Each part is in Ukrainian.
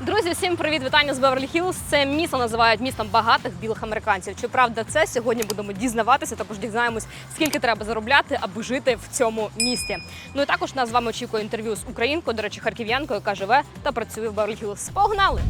Друзі, всім привіт! Вітання з Беверлі Хіллз. Це місто називають містом багатих білих американців. Чи правда це сьогодні будемо дізнаватися? Також дізнаємось, скільки треба заробляти, аби жити в цьому місті. Ну і також нас з вами очікує інтерв'ю з українкою, до речі, харків'янкою, яка живе та працює в Беверлі Хіллз. Погнали!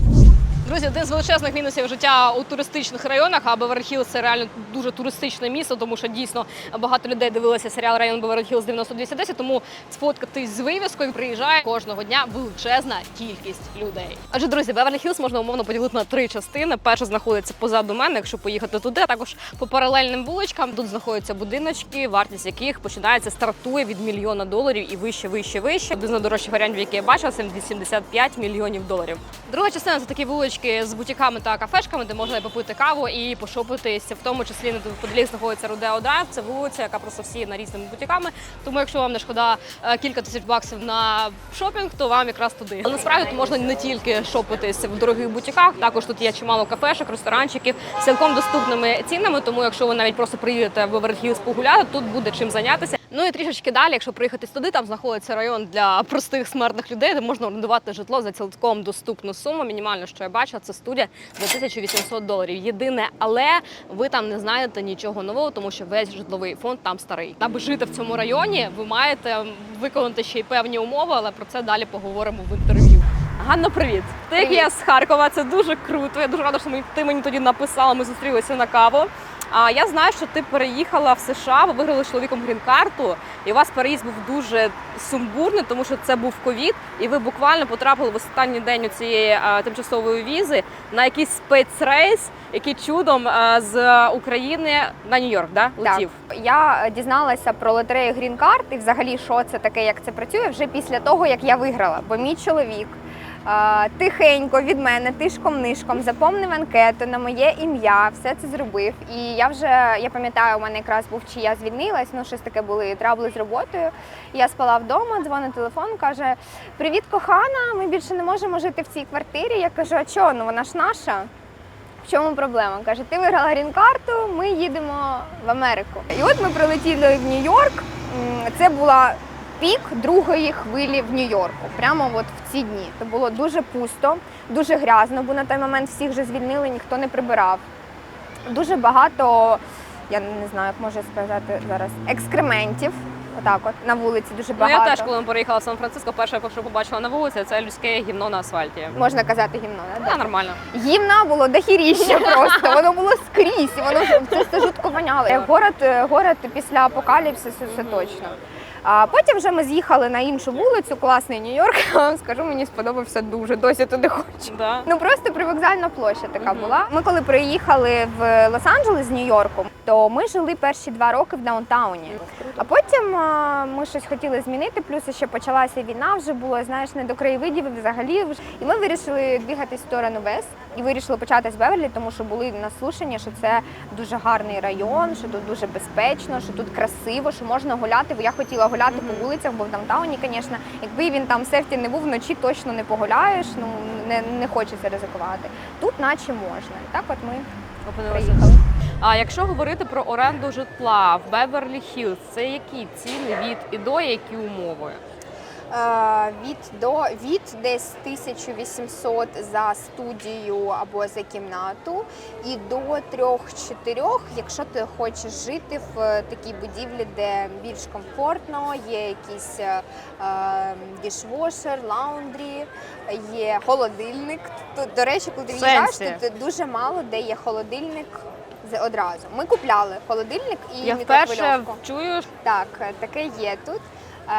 Друзі, один з величезних мінусів життя у туристичних районах, а Беверлі Хіллз – це реально дуже туристичне місто, тому що дійсно багато людей дивилися серіал Район Беверлі Хіллз 9210, тому сфоткатись з вивіскою приїжджає кожного дня величезна кількість людей. Адже друзі, Беверлі Хіллз можна умовно поділити на три частини. Перша знаходиться позаду мене, якщо поїхати туди. Також по паралельним вуличкам тут знаходяться будиночки, вартість яких починається стартує від мільйона доларів і вище, вище, вище. Один з найдорожчих варіантів, який я бачила, це 85 мільйонів доларів. Друга частина це такі вулички з бутіками та кафешками, де можна попити каву і пошопитися. В тому числі неподалік знаходиться Родео Драйв. Це вулиця, яка просто всіяна різними бутіками. Тому якщо вам не шкода е, кілька тисяч баксів на шопінг, то вам якраз туди. Але насправді тут можна не тільки шопитися в дорогих бутіках. Також тут є чимало кафешок, ресторанчиків з цілком доступними цінами. Тому якщо ви навіть просто приїдете в Беверлі погуляти, тут буде чим зайнятися. Ну і трішечки далі, якщо приїхати туди, там знаходиться район для простих смертних людей, де можна орендувати житло за цілком доступну суму. Мінімально, що я бачила, це студія за 1800 доларів. Єдине, але ви там не знайдете нічого нового, тому що весь житловий фонд там старий. Аби жити в цьому районі, ви маєте виконати ще й певні умови, але про це далі поговоримо в інтерв'ю. Ганна, привіт! Ти як я з Харкова, це дуже круто. Я дуже рада, що ти мені тоді написала. Ми зустрілися на каву. А я знаю, що ти переїхала в США, ви виграли з чоловіком грін-карту, і у вас переїзд був дуже сумбурний, тому що це був ковід, і ви буквально потрапили в останній день у цієї а, тимчасової візи на якийсь спецрейс, який чудом а, з України на Нью-Йорк, да? летів. Так. Я дізналася про лотерею Card і взагалі, що це таке, як це працює, вже після того, як я виграла. Бо мій чоловік тихенько від мене, тишком-нишком, заповнив анкету на моє ім'я, все це зробив. І я вже, я пам'ятаю, у мене якраз був чи я звільнилась, ну щось таке були трабли з роботою. Я спала вдома, дзвонить телефон, каже: Привіт, кохана, ми більше не можемо жити в цій квартирі. Я кажу, а чого? Ну вона ж наша. В чому проблема? Каже, ти виграла грін-карту, ми їдемо в Америку. І от ми прилетіли в Нью-Йорк. Це була пік другої хвилі в Нью-Йорку. Прямо от в ці дні. Це було дуже пусто, дуже грязно, бо на той момент всіх вже звільнили, ніхто не прибирав. Дуже багато, я не знаю, як можу сказати зараз, екскрементів. Отак, от на вулиці дуже Ну багато. я теж, коли ми переїхала в Сан-Франциско, перше, що побачила на вулиці, це людське гімно на асфальті. Можна казати гімно. да? Да, нормально. Гімна було дохіріще просто, воно було скрізь, воно це все жутко воняло. Город, е, город після апокаліпсису, це точно. А потім вже ми з'їхали на іншу вулицю, класний Нью-Йорк. Я вам скажу, мені сподобався дуже. Досі туди хочу. Да. Ну просто привокзальна площа така була. Ми коли приїхали в Лос-Анджелес з Нью-Йорку, то ми жили перші два роки в даунтауні. А потім ми щось хотіли змінити. Плюс ще почалася війна, вже було знаєш не до краєвидів взагалі. І ми вирішили двигатись в сторону Вес і вирішили почати з Беверлі, тому що були наслушання, що це дуже гарний район, що тут дуже безпечно, що тут красиво, що можна гуляти. Бо я хотіла гуляти по вулицях, бо в даунтауні, звісно, якби він там сефті не був вночі, точно не погуляєш. Ну не, не хочеться ризикувати. Тут, наче можна. Так, от ми Опинилися. приїхали. А якщо говорити про оренду житла в Беверлі Хіллз, це які ціни від і до, які умови? Е, від до від десь 1800 за студію або за кімнату, і до 3-4, якщо ти хочеш жити в такій будівлі, де більш комфортно, є якийсь е, дішвошер, лаундрі, є холодильник. Тут, до речі, коли ти в'їжджаєш, тут дуже мало де є холодильник. Одразу ми купляли холодильник і Я вперше мікрохвильовку. чую, Так, таке є тут. Е,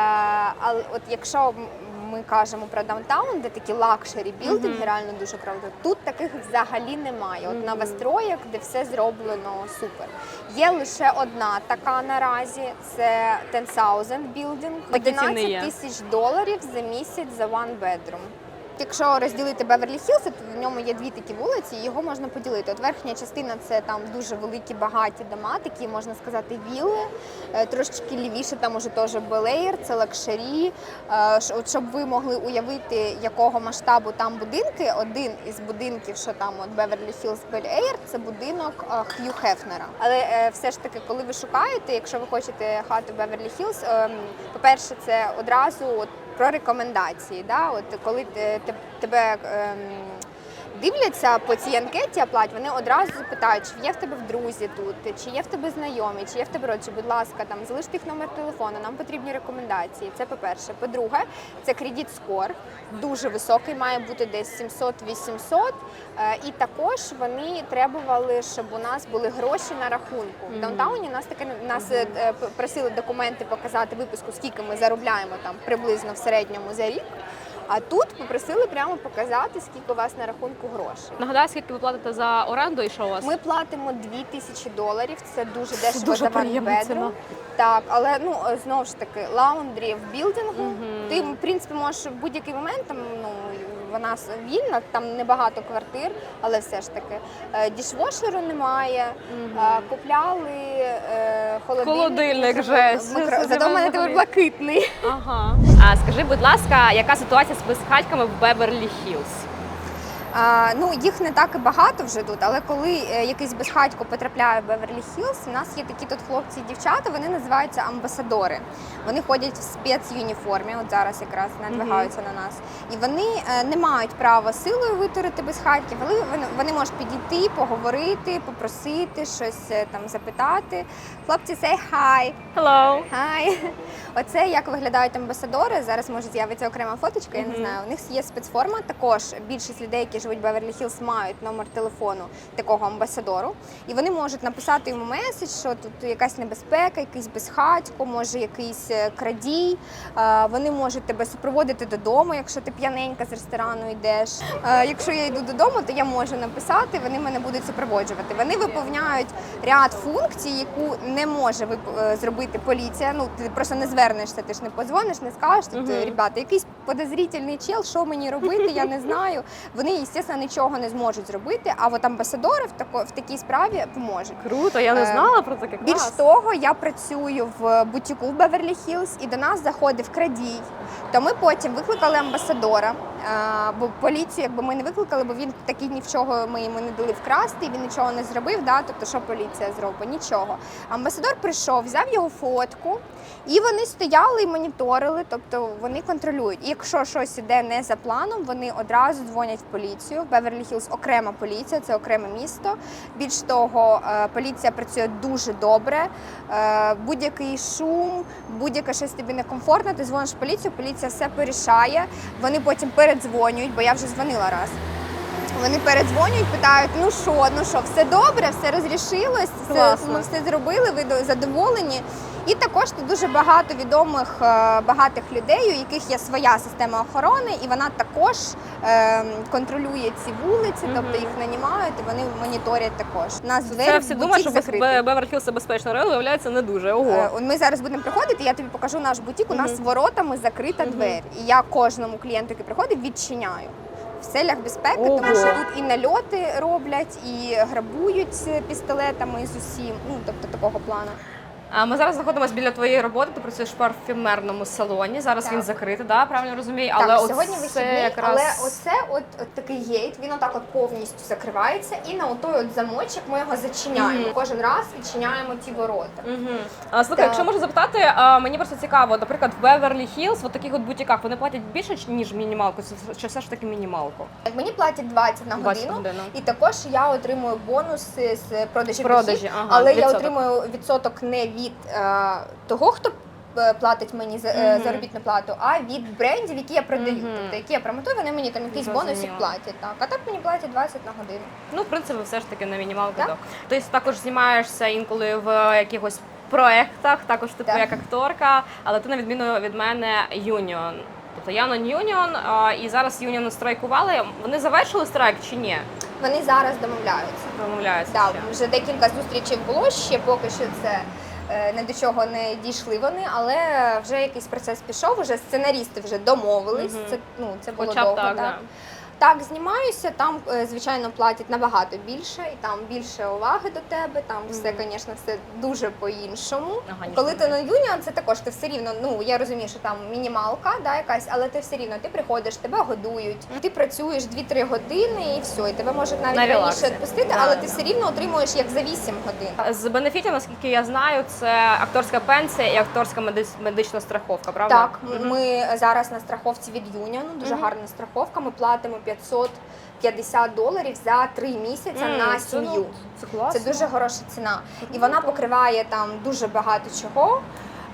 Але от якщо ми кажемо про даунтаун, де такі лакшері білдинги, Мгм. реально дуже круто, тут таких взагалі немає. От на Мгм. Вестроях, де все зроблено супер. Є лише одна така наразі, це 10,000 building, Такі ціни є. 11 тисяч доларів за місяць за one bedroom. Якщо розділити Беверлі Хіллз, то в ньому є дві такі вулиці, його можна поділити. От верхня частина це там дуже великі багаті дома, такі можна сказати, вілли. Е, Трошечки лівіше там уже теж Белеєр, це лакшері. Е, От щоб ви могли уявити, якого масштабу там будинки. Один із будинків, що там от Беверлі Хіллз Белеєр, це будинок е, Х'ю Хефнера. Але все ж таки, коли ви шукаєте, якщо ви хочете хату Беверлі Хіллз, ем, по-перше, це одразу от про рекомендації. Да? От коли те- те- тебе ем, дивляться по цій анкеті, оплать, вони одразу запитають, чи є в тебе в друзі тут, чи є в тебе знайомі, чи є в тебе родичі. Будь ласка, там залиште їх номер телефону. Нам потрібні рекомендації. Це по-перше. По-друге, це кредит скор. Дуже високий, має бути десь 700-800. Е, І також вони требували, щоб у нас були гроші на рахунку. В даунтауні нас таке нас е, просили документи показати виписку, скільки ми заробляємо там приблизно в середньому за рік. А тут попросили прямо показати, скільки у вас на рахунку грошей. Нагадаю, скільки ви платите за оренду і що у вас? Ми платимо 2 тисячі доларів. Це дуже дешево дуже за ванбедру. Так, але ну знову ж таки, лаундрі в білдингу. Ти в принципі можеш в будь-який момент там ну вона вільна, там небагато квартир, але все ж таки Е, дішвошеру немає. угу. Купляли е, холодильник. Холодильник, жесть. Микро... Зато в мене тепер блакитний. Ага. А скажи, будь ласка, яка ситуація з безхатьками в Беверлі Хіллз? А, ну, їх не так і багато вже тут, але коли е, якийсь безхатько потрапляє в Беверлі Хіллз, у нас є такі тут хлопці і дівчата, вони називаються амбасадори. Вони ходять в спецюніформі, от зараз якраз надвигаються на нас. І вони е, не мають права силою витурити безхатьків, але вони, вони можуть підійти, поговорити, попросити, щось е, там запитати. Хлопці, say hi! Hello. Хай. Оце як виглядають амбасадори. Зараз може з'явиться окрема фоточка, я не знаю. У них є спецформа. Також більшість людей, які живуть в Беверлі Хіллз, мають номер телефону такого амбасадору. І вони можуть написати йому меседж, що тут якась небезпека, якийсь безхатько, може якийсь е, крадій. Вони можуть тебе супроводити додому, якщо ти п'яненька з ресторану йдеш. Якщо я йду додому, то я можу написати, вони мене будуть супроводжувати. Вони виповняють ряд функцій, яку не може е, зробити поліція. Ну ти просто не звернешся, ти ж не подзвониш, не скажеш. Тут, Мгм. ребята, якийсь подозрительний чел, що мені робити, я не знаю. Вони, звісно, нічого не зможуть зробити. А от амбасадори в тако в такій справі поможуть. Круто, я не Е, знала про таке. Більш Клас. того, я працюю в бутіку в Беверлі Хіллз, і до нас заходив крадій. То ми потім викликали амбасадора, е, бо поліцію, якби ми не викликали, бо він такий ні в чого ми йому не дали вкрасти, він нічого не зробив. Да? Тобто, що поліція зробить? Нічого. Амбасадор прийшов, взяв його фотку, і вони стояли і моніторили, тобто вони контролюють. І якщо щось іде не за планом, вони одразу дзвонять в поліцію. В Беверлі Хіллз окрема поліція, це окреме місто. Більш того, е, поліція працює дуже добре. Е, Будь-який шум, будь-яке щось тобі некомфортно, ти дзвониш в поліцію, поліція все порішає. Вони потім передзвонюють, бо я вже дзвонила раз. Вони передзвонюють, питають: ну що, ну що, все добре, все розрішилось, все, ми все зробили, ви задоволені. І також тут дуже багато відомих е, багатих людей, у яких є своя система охорони, і вона також е, контролює ці вулиці, тобто їх нанімають і вони моніторять також. У нас двері Це всі думають, що закриті. Бе- Беверлі Хіллз це безпечний район, виявляється не дуже. Ого. Е, Ми зараз будемо приходити, я тобі покажу наш бутік. У нас воротами закрита двері. І я кожному клієнту, який приходить, відчиняю. В селях безпеки, Ого. тому що тут і нальоти роблять, і грабують пістолетами з усім. Ну тобто такого плану. А ми зараз знаходимося біля твоєї роботи. Ти працюєш в парфюмерному салоні. Зараз Так. він закритий, да? правильно розумію? Але так, от сьогодні вихідний, якраз... але оце от, от такий гейт, він отак от повністю закривається, і на отой от замочок ми його зачиняємо. Мгм. Кожен раз відчиняємо ті ворота. Угу. А, слухай, Так. якщо можу запитати, а, мені просто цікаво, наприклад, в Беверлі Хіллз, в таких от бутіках, вони платять більше, ніж мінімалку, чи- все ж таки мінімалку? Мені платять 20 на 20 годину. годину. І також я отримую бонуси з продажів Продажі, ага, але я отримую відсоток не від е, того, хто е, платить мені за Мгм. заробітну плату, а від брендів, які я продаю. Мгм. Тобто, які я промотую, вони мені там якийсь Зрозуміло. бонусик платять. Так, а так мені платять 20 на годину. Ну, в принципі, все ж таки на мінімалку. Так. Так. Ти також знімаєшся інколи в якихось проєктах, також ти Так. як акторка, але ти на відміну від мене юніон. Тобто я non юніон, і зараз юніони страйкували. Вони завершили страйк чи ні? Вони зараз домовляються. Домовляються. Да, ще. вже декілька зустрічей було ще поки що це. Е, Не до чого не дійшли вони, але вже якийсь процес пішов. Вже сценарісти вже домовились. Це ну це було Хоча б довго. так. да. Так, знімаюся, там, е, звичайно, платять набагато більше, і там більше уваги до тебе, там все, звісно, все дуже по-іншому. Ага, Коли ти на юніон, це також ти все рівно, ну я розумію, що там мінімалка, да, якась, але ти все рівно ти приходиш, тебе годують, ти працюєш 2-3 години і все, і тебе можуть навіть На раніше відпустити, але ти все рівно отримуєш як за 8 годин. З бенефітів, наскільки я знаю, це акторська пенсія і акторська меди- медична страховка, правда? Так, Мгм. ми зараз на страховці від Юніону, дуже Мгм. гарна страховка. Ми платимо 550 доларів за 3 місяці М, на це, ну, сім'ю. Це класно. Це дуже хороша ціна. І вона покриває там дуже багато чого.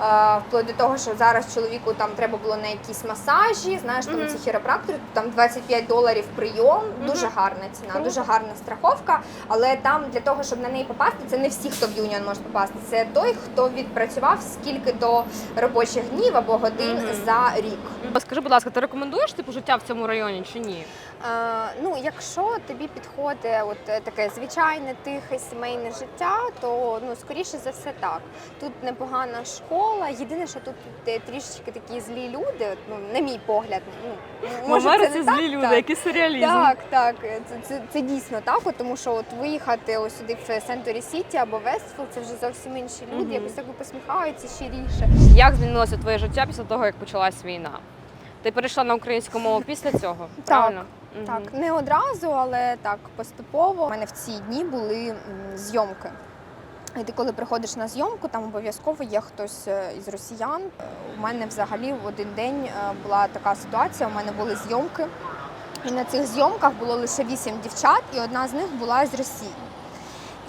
Е, Вплоть до того, що зараз чоловіку там треба було на якісь масажі, знаєш, там Мгм. ці хіропрактори, там 25 доларів прийом, дуже гарна ціна, Круто. дуже гарна страховка. Але там для того, щоб на неї попасти, це не всі, хто в юніон може попасти. Це той, хто відпрацював скільки то робочих днів або годин Мгм. за рік. Скажи, будь ласка, ти рекомендуєш типу життя в цьому районі чи ні? Е, ну, якщо тобі підходить от е, таке звичайне, тихе сімейне життя, то ну скоріше за все так. Тут непогана школа. Єдине, що тут е, трішечки такі злі люди, ну на мій погляд, ну може це не так, так. який серіалізм. Так, так, е, це, це, це дійсно так, тому що от виїхати ось сюди в Сенторі Сіті або Вестфіл, це вже зовсім інші люди, Мгм. якось так посміхаються щиріше. Як змінилося твоє життя після того, як почалась війна? Ти перейшла на українську мову після цього? Правильно? Мгм. Так, не одразу, але так поступово. У мене в ці дні були зйомки. І ти коли приходиш на зйомку, там обов'язково є хтось е, із росіян. Е, У мене взагалі в один день е, була така ситуація. У мене були зйомки, і на цих зйомках було лише вісім дівчат, і одна з них була з Росії.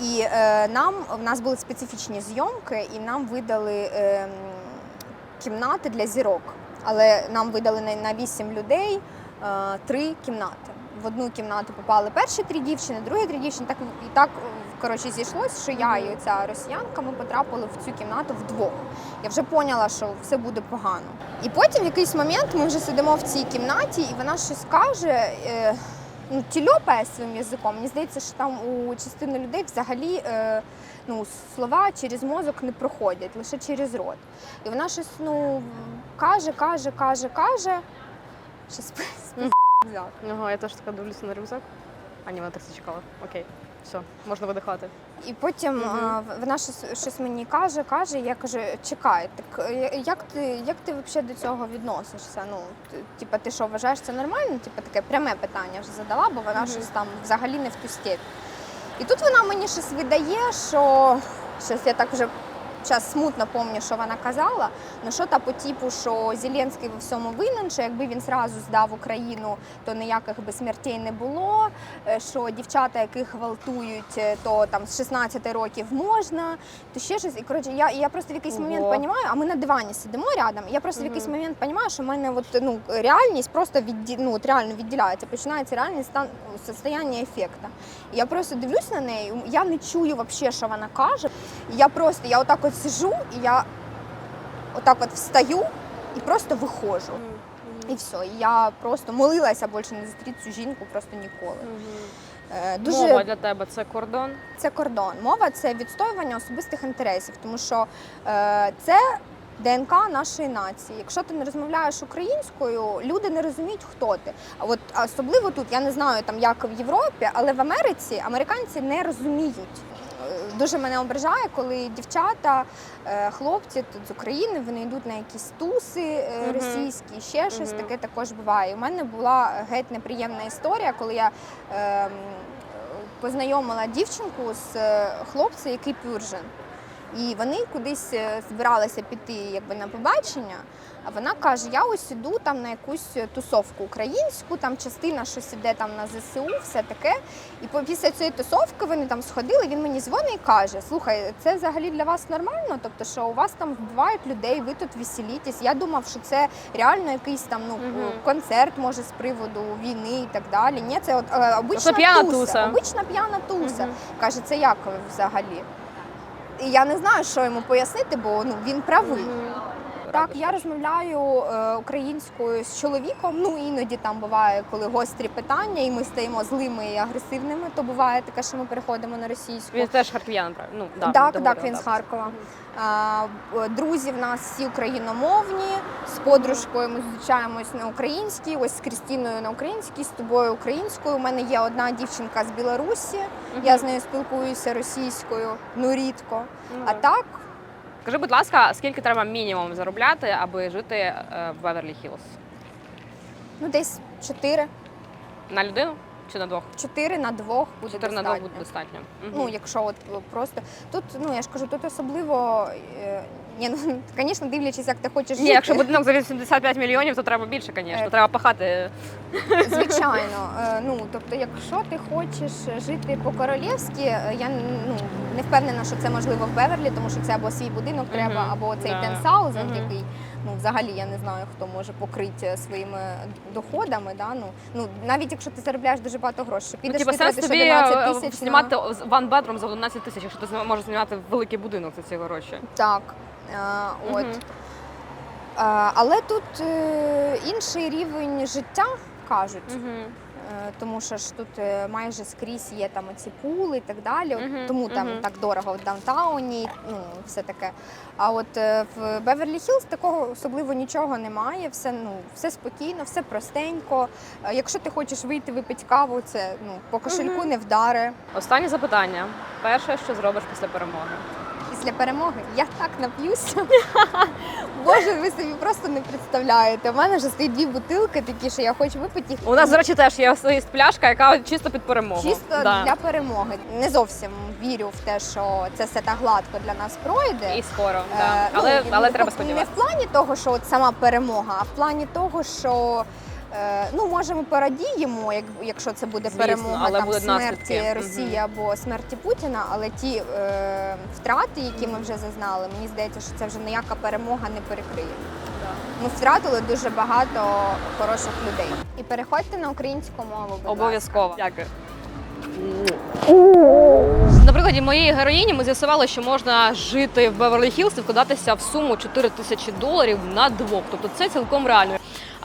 І е, нам в нас були специфічні зйомки, і нам видали е, кімнати для зірок. Але нам видали на, 8 людей е, три кімнати. В одну кімнату попали перші три дівчини, другі три дівчини. Так і так коротше зійшлось, що я і ця росіянка ми потрапили в цю кімнату вдвох. Я вже поняла, що все буде погано. І потім в якийсь момент ми вже сидимо в цій кімнаті, і вона щось каже. Е, Ну, тільопає своїм язиком. Мені здається, що там у частини людей взагалі е, ну, слова через мозок не проходять, лише через рот. І вона щось ну, каже, каже, каже, каже. Спи, взяв. Ага, я теж така дивлюся на рюкзак. А ні, вона так чекала. Окей, все, можна видихати. І потім угу. а, вона щось, щось мені каже, каже. Я кажу, чекай, так е, як ти, як ти взагалі до цього відносишся? Ну, типа, ти що вважаєш це нормально? Типа таке пряме питання вже задала, бо вона угу. щось там взагалі не в ту степь. І тут вона мені щось віддає, що щось я так вже час смутно пам'ятаю, що вона казала. Ну що та по типу, що Зеленський во всьому винен, що якби він зразу здав Україну, то ніяких би смертей не було. е, Що дівчата, яких гвалтують, е, то там з 16 років можна, то ще щось. І коротше, я, я просто в якийсь момент розумію, а ми на дивані сидимо рядом. Я просто в якийсь момент розумію, що в мене от, ну, реальність просто відді, ну, от реально відділяється. Починається реальне стан состояння ефекту. Я просто дивлюсь на неї, я не чую взагалі, що вона каже. Я просто, я отак от сижу, і я отак от встаю і просто виходжу. І все. І я просто молилася більше не зустріти цю жінку просто ніколи. Е, Дуже Мова для тебе це кордон. це кордон. Мова це відстоювання особистих інтересів, тому що е, це ДНК нашої нації. Якщо ти не розмовляєш українською, люди не розуміють, хто ти. А от особливо тут я не знаю там як в Європі, але в Америці американці не розуміють. Дуже мене ображає, коли дівчата, е, хлопці тут з України, вони йдуть на якісь туси е, російські, ще щось таке також буває. У мене була геть неприємна історія, коли я ем, познайомила дівчинку з е, хлопцем, який пюржен. І вони кудись е, збиралися піти якби, на побачення. А вона каже: я ось іду там на якусь тусовку українську, там частина щось іде там на ЗСУ, все таке. І після цієї тусовки вони там сходили. Він мені дзвонить і каже: Слухай, це взагалі для вас нормально? Тобто, що у вас там вбивають людей, ви тут веселітесь. Я думав, що це реально якийсь там ну Мгм. концерт, може, з приводу війни і так далі. Ні, це от е, обична п'яна туса, туса. обична п'яна туса. Мгм. Каже, це як взагалі? І я не знаю, що йому пояснити, бо ну він правий. Так, я розмовляю е, українською з чоловіком. Ну іноді там буває, коли гострі питання, і ми стаємо злими і агресивними, то буває таке, що ми переходимо на російську. Він теж харків'янин, правильно? Ну, да, так, так, договорили, він з Харкова. Друзі в нас всі україномовні. З подружкою ми зустрічаємось на українській, ось з Крістіною на українській, з тобою українською. У мене є одна дівчинка з Білорусі. Я з нею спілкуюся російською, ну рідко. Ну, А так, Скажи, будь ласка, скільки треба мінімум заробляти, аби жити е, в Беверлі Хіллз? ну десь 4, На людину чи на двох? 4 на двох буде 4 на двох буде достатньо. Угу. Ну, якщо от просто тут, ну я ж кажу, тут особливо. Ні, ну звісно, дивлячись, як ти хочеш Ні, жити. якщо будинок за 85 мільйонів, то треба більше, звісно. Е, Треба пахати. Звичайно, Е, ну тобто, якщо ти хочеш жити по-королівськи, е, я ну не впевнена, що це можливо в Беверлі, тому що це або свій будинок треба, або цей да. 10,000, Мгм. який ну взагалі я не знаю, хто може покрити своїми доходами. Да? Ну, ну навіть якщо ти заробляєш дуже багато грошей, Ну, підеш типу, сенс витратиш тобі 11 е, тисяч знімати на... one bedroom за 11 тисяч, якщо ти зможеш знімати великий будинок за ці гроші. так. Е, от. Е, але тут е, інший рівень життя кажуть. Е, Тому що ж тут майже скрізь є там оці пули і так далі. От Мгм, Тому там так дорого в даунтауні, ну все таке. А от в Беверлі Хілз такого особливо нічого немає. Все ну все спокійно, все простенько. Якщо ти хочеш вийти випити каву, це ну по кошельку Мгм. не вдаре. Останнє запитання. Перше, що зробиш після перемоги? Після перемоги я так нап'юся. Боже, ви собі просто не представляєте. У мене вже стоїть дві бутилки такі, що я хочу випити їх. У нас, до речі, теж є є пляшка, яка чисто під перемогу. Чисто Да. для перемоги. Не зовсім вірю в те, що це все так гладко для нас пройде. І скоро, Е, да. ну, але, але не- треба Не сподіватися. в плані того, що от сама перемога, а в плані того, що ну може ми порадіємо, як, якщо це буде Звісно, перемога але там будуть смерті наслідки. Росії або смерті Путіна, але ті е, втрати, які ми вже зазнали, мені здається, що це вже ніяка перемога не перекриє. Ми втратили дуже багато хороших людей. І переходьте на українську мову. будь ласка. Обов'язково. Дякую. На прикладі моєї героїні ми з'ясували, що можна жити в Беверлі Хіллз і вкладатися в суму 4 тисячі доларів на двох. Тобто це цілком реально.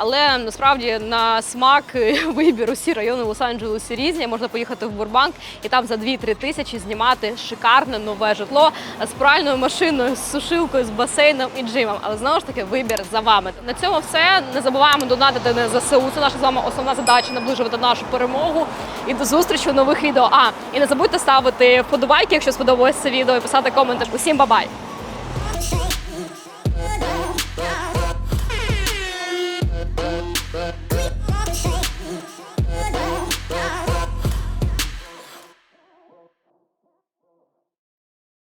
Але насправді на смак вибір усі райони Лос-Анджелесі різні. Можна поїхати в Бурбанк і там за 2-3 тисячі знімати шикарне нове житло з пральною машиною, з сушилкою, з басейном і джимом. Але знову ж таки вибір за вами. На цьому все. Не забуваємо донатити на ЗСУ. Це наша з вами основна задача наближувати нашу перемогу. І до зустрічі у нових відео. А і не забудьте ставити вподобайки, якщо сподобалось це відео, і писати коменти. Усім бабай!